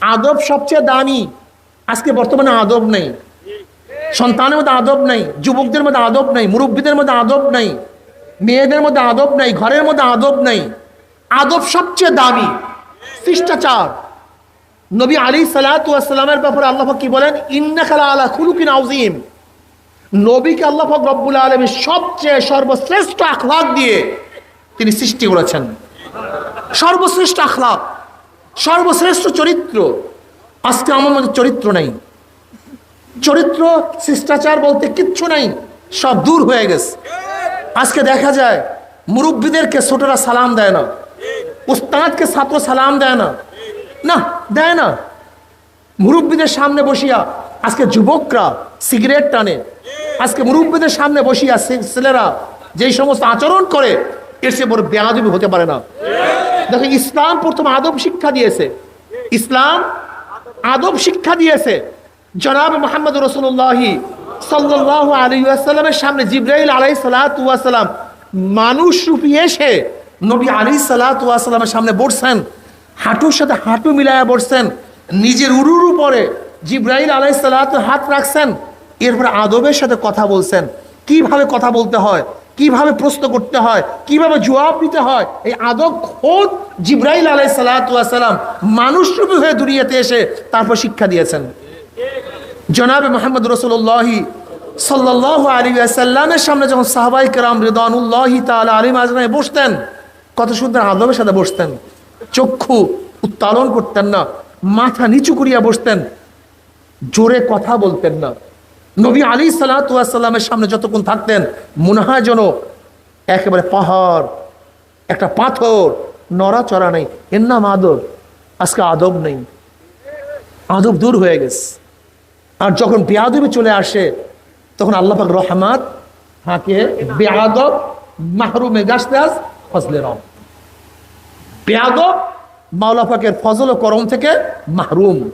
আদব সবচেয়ে দামি। আজকে বর্তমানে আদব নেই। সন্তানের মধ্যে আদব নাই, যুবকদের মধ্যে আদব নাই, মুরব্বীদের মধ্যে আদব নাই, মেয়েদের মধ্যে আদব নাই, ঘরের মধ্যে আদব নাই। আদব সবচেয়ে দামি, শিষ্টাচার। নবী আলী সালাতামের ব্যাপারে আল্লাহ কি বলেন? ইন্না খালা আলা খুলুকিন আউজিম নবীকে আল্লাহ রব্বুল আলমী সবচেয়ে সর্বশ্রেষ্ঠ আখলাক দিয়ে তিনি সৃষ্টি করেছেন। সর্বশ্রেষ্ঠ আখলাক। সর্বশ্রেষ্ঠ চরিত্র। আজকে আমার মধ্যে চরিত্র নাই। চরিত্র, শিষ্টাচার বলতে কিচ্ছু নাই, সব দূর হয়ে গেছে। আজকে দেখা যায়, মুরব্বীদেরকে ছোটরা সালাম দেয় না। উস্তাদকে ছাত্র সালাম দেয় না। না, দেয় না। মুরব্বীদের সামনে বসিয়া আজকে যুবকরা সিগারেট টানে। আজকে মুরব্বীদের সামনে বসিয়া ছেলেরা যেই সমস্ত আচরণ করে, এর সে বড় বেয়াদবি হতে পারে না। দেখো ইসলাম প্রথম আদব শিক্ষা দিয়েছে। ইসলাম আদব শিক্ষা দিয়েছে। জনাব মোহাম্মদ রসুল্লাহি সাল্লাহ আলী আসাল্লামের সামনে জিব্রাইল আলাই সালাতাম মানুষ রূপী এসে নবী আলী সালাতামের সামনে বসছেন, হাঁটুর সাথে হাঁটু মিলায়া বসছেন, নিজের উরুর উপরে জিব্রাইল আলাই সালাত হাত রাখছেন, এরপরে আদবের সাথে কথা বলছেন। কীভাবে কথা বলতে হয়? কীভাবে প্রশ্ন করতে হয়, কীভাবে জবাব দিতে হয়, এই আদব খোদ জিব্রাইল আলাই সালাতাম মানুষ রূপী হয়ে দুনিয়াতে এসে তারপর শিক্ষা দিয়েছেন। জনাবে মোহাম্মদ রসুল্লাহি সাল্লাহ আলী সাল্লামের সামনে যখন সাহবাই কেরাম রিদানুল্লাহি তালা আলিম আজমায় বসতেন, কত সুন্দর আদবের সাথে বসতেন, চক্ষু উত্তালন করতেন না, মাথা নিচু করিয়া বসতেন, জোরে কথা বলতেন না। নবী আলী সাল্লামের সামনে যতক্ষণ থাকতেন মনে হয় যেন একেবারে পাহাড়, একটা পাথর, নড়াচড়া নেই। এর নাম আদব, আজকে আদব নেই। আদব দূর হয়ে গেছে। আর যখন বেয়াদবি চলে আসে, তখন আল্লাহ পাক রহমাত হাঁকে বেয়াদব মাহরুমে গাছদাস ফজলে রম বেয়াদব মাওলা পাকের ফজল ও করম থেকে মাহরুম।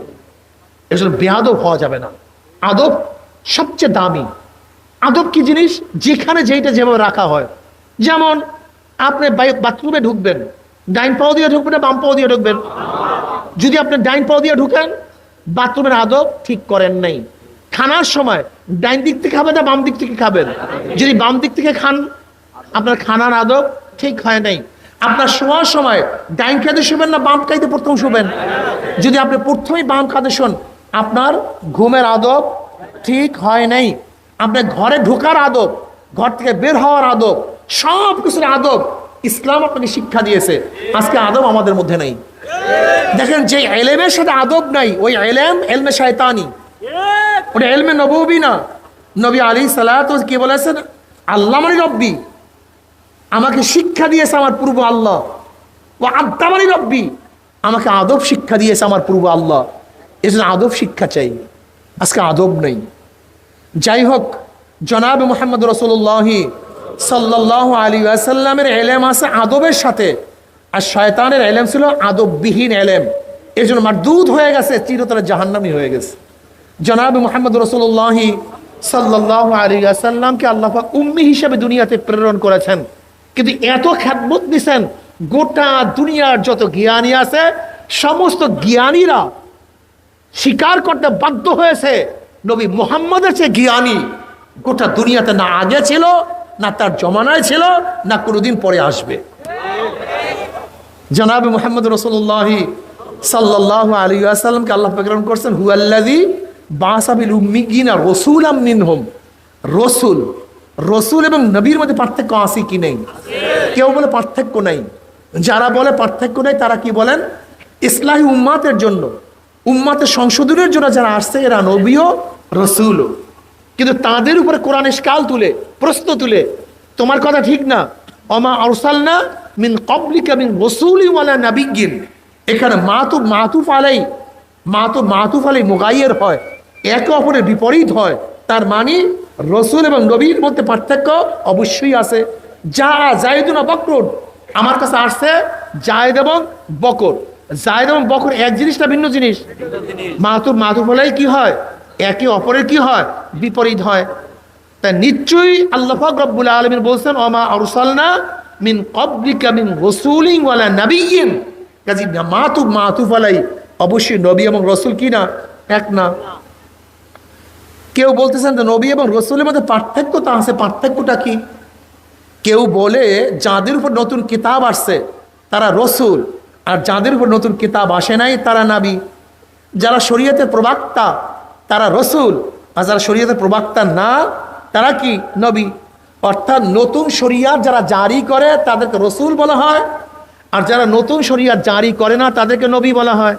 এজন্য বেয়াদব হওয়া যাবে না। আদব সবচেয়ে দামি। আদব কি জিনিস? যেখানে যেইটা যেভাবে রাখা হয়। যেমন, আপনি বাথরুমে ঢুকবেন, ডাইন পাও দিয়ে ঢুকবেন না বাম পাও দিয়ে ঢুকবেন? যদি আপনি ডাইন পাও দিয়ে ঢুকেন, বাথরুমের আদব ঠিক করেন নাই। খানার সময় ডাইন দিক থেকে খাবেন না বাম দিক থেকে খাবেন? যদি বাম দিক থেকে খান, আপনার খানার আদব ঠিক হয় নাই। আপনার শোয়ার সময় ডাইন খাইতে শুবেন না বাম খাইতে প্রথম শুবেন? যদি আপনি প্রথমেই বাম খাতে শোন, আপনার ঘুমের আদব ঠিক হয় নাই। আপনার ঘরে ঢোকার আদব, ঘর থেকে বের হওয়ার আদব, সব কিছুর আদব ইসলাম আপনাকে শিক্ষা দিয়েছে। আজকে আদব আমাদের মধ্যে নেই। দেখেন, যে এলেমের সাথে আদব নাই, ওই এলেম এলমে শয়তানি। ওটা এলমে নবী না। নবী আলী সালাত কি বলেছেন? আল্লাহ মানে রব্বি, আমাকে শিক্ষা দিয়েছে আমার পূর্ব আল্লাহ। ও আত্মামানি রব্বি, আমাকে আদব শিক্ষা দিয়েছে আমার পূর্ব আল্লাহ। এজন্য আদব শিক্ষা চাই। আজকে আদব নেই। যাই হোক, জনাব মোহাম্মদ রসুল্লাহি সাল্লাহ আলী আসাল্লামের এলেম আছে আদবের সাথে। আর শয়তানের এলেম ছিল আদববিহীন এলেম। এই জন্য মারদুদ হয়ে গেছে, চিরতরে জাহান্নামি হয়ে গেছে। জনাব মোহাম্মদ রসুল্লাহি সাল্লাহ আলী আসাল্লামকে আল্লাহ উম্মি হিসেবে দুনিয়াতে প্রেরণ করেছেন। কিন্তু এত খ্যাতমত দিছেন, গোটা দুনিয়ার যত জ্ঞানী আছে, সমস্ত জ্ঞানীরা স্বীকার করতে বাধ্য হয়েছে নবী মোহাম্মদের চেয়ে জ্ঞানী। গোটা দুনিয়াতে না আগে ছিল, না তার জমানায় ছিল, না কোনোদিন পরে আসবে। জনাব মোহাম্মদ রসুল্লাহি সাল্লাহ আলী আসাল্লামকে আল্লাহ প্রেরণ করছেন হুয়াল্লাদি বাসাবিল উম্মিগিনা রসুল আমিন হোম রসুল রসুল এবং নবীর মধ্যে পার্থক্য আছে কি নেই? কেউ বলে পার্থক্য নেই। যারা বলে পার্থক্য নেই, তারা কি বলেন? ইসলাহী উম্মাতের জন্য। উম্মাতের সংশোধনের জন্য যারা আসছে, এরা নবীও রসুলও। কিন্তু তাদের উপরে কোরআন কাল তুলে, প্রশ্ন তুলে, তোমার কথা ঠিক না? অমা আরসাল না মিন কবলিকা মিন রসুলি ওয়ালা নাবিগিন এখানে মাতুব মাতুফ আলাই, মাতু, মাতুফ আলাই মোগাইয়ের হয়, একে অপরের বিপরীত হয়। তার মানে রসুল এবং নবীর মধ্যে পার্থক্য অবশ্যই আছে। যা জায়দুন বকরুন আমার কাছে আসছে জায়দ এবং বকর। জায়দ এবং বকর এক জিনিসটা ভিন্ন জিনিস। মাতুব মাতুফ আলাই কি হয়? একে অপরের কি হয়? বিপরীত হয়। তাই নিশ্চয়ই আল্লাহ রব্বুল আলমিন বলছেন অমা আরসালনা মিন কবলিকা মিন রসুলিং ওয়ালা নাবিয়িন কাজী মাতুব মাতুফ আলাই অবশ্যই নবী এবং রসুল কি না? এক না। কেউ বলতেছেন যে নবী এবং রসুলের মধ্যে পার্থক্য তো আছে, পার্থক্যটা কি? কেউ বলে, যাদের উপর নতুন কিতাব আসছে, তারা রসুল। আর যাদের উপর নতুন কিতাব আসে নাই, তারা নাবি। যারা শরীয়তের প্রবক্তা, তারা রসুল। আর যারা শরীয়তের প্রবক্তা না, তারা কি নবী? অর্থাৎ নতুন শরিয়াত যারা জারি করে, তাদেরকে রসুল বলা হয়। আর যারা নতুন শরিয়াত জারি করে না, তাদেরকে নবী বলা হয়।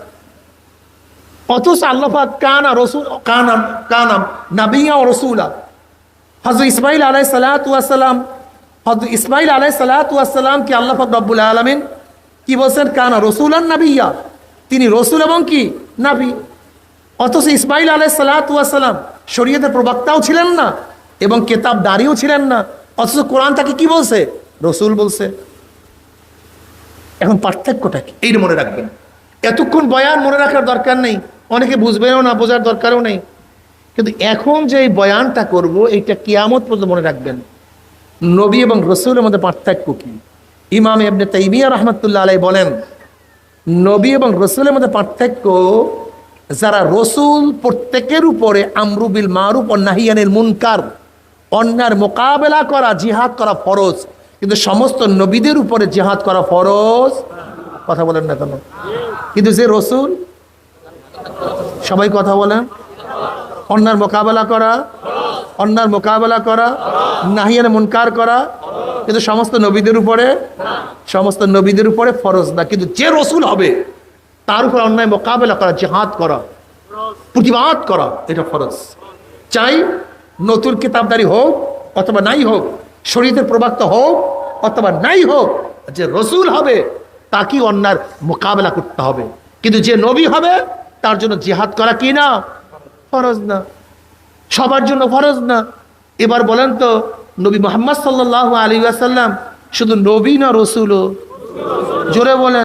অথচ আল্লাহাক কানা রসুল কানাম কানাম নাবিয়া ও রসুলা। হজরত ইসমাইল আলাই সালাতাম হজরত ইসমাইল আলাই সালাতাম কি আল্লাহাক রব্বুল আলমিন কি বলছেন? কানা রসুল আর নাবিয়া। তিনি রসুল এবং কি? নাবি। অথচ ইসমাইল আলাই সালাতাম শরীয়তের প্রবক্তাও ছিলেন না এবং কেতাব দাঁড়িয়েও ছিলেন না। অথচ কোরআন তাকে কি বলছে? রসুল বলছে। এখন পার্থক্যটা কি? এই মনে রাখবেন। এতক্ষণ বয়ান মনে রাখার দরকার নেই। অনেকে বুঝবেও না বোঝার দরকারও নেই। কিন্তু এখন যে এই বয়ানটা করব এইটা কিয়ামত পর্যন্ত মনে রাখবেন। নবী এবং রসুলের মধ্যে পার্থক্য কি? ইমাম এবনে তাইমিয়া রহমতুল্লাহ আলাই বলেন, নবী এবং রসুলের মধ্যে পার্থক্য যারা রসুল প্রত্যেকের উপরে আমরুবিল মারুফ ও নাহিয়ানের মুনকার অন্যার মোকাবেলা করা, জিহাদ করা ফরজ, কিন্তু সমস্ত নবীদের উপরে জিহাদ করা ফরজ? কথা বলেন না কেন? কিন্তু যে রসুল, সবাই কথা বলেন অন্যার মোকাবেলা করা অন্যার মোকাবেলা করা নাহিয়ার মুনকার করা কিন্তু সমস্ত নবীদের উপরে, সমস্ত নবীদের উপরে ফরজ না, কিন্তু যে রসুল হবে, তার উপর অন্যায় মোকাবেলা করা, জেহাদ করা, প্রতিবাদ করা, এটা ফরজ। চাই নতুন কিতাবদারি হোক, অথবা নাই হোক শরীরের প্রবক্তা হোক, অথবা নাই হোক, যে রসুল হবে তাকে অন্যার মোকাবেলা করতে হবে। কিন্তু যে নবী হবে, তার জন্য জেহাদ করা কি না? ফরজ না। সবার জন্য ফরজ না। এবার বলেন তো নবী মোহাম্মদ সাল্লাহ আলী আসাল্লাম শুধু নবী না রসুলও। জোরে বলেন।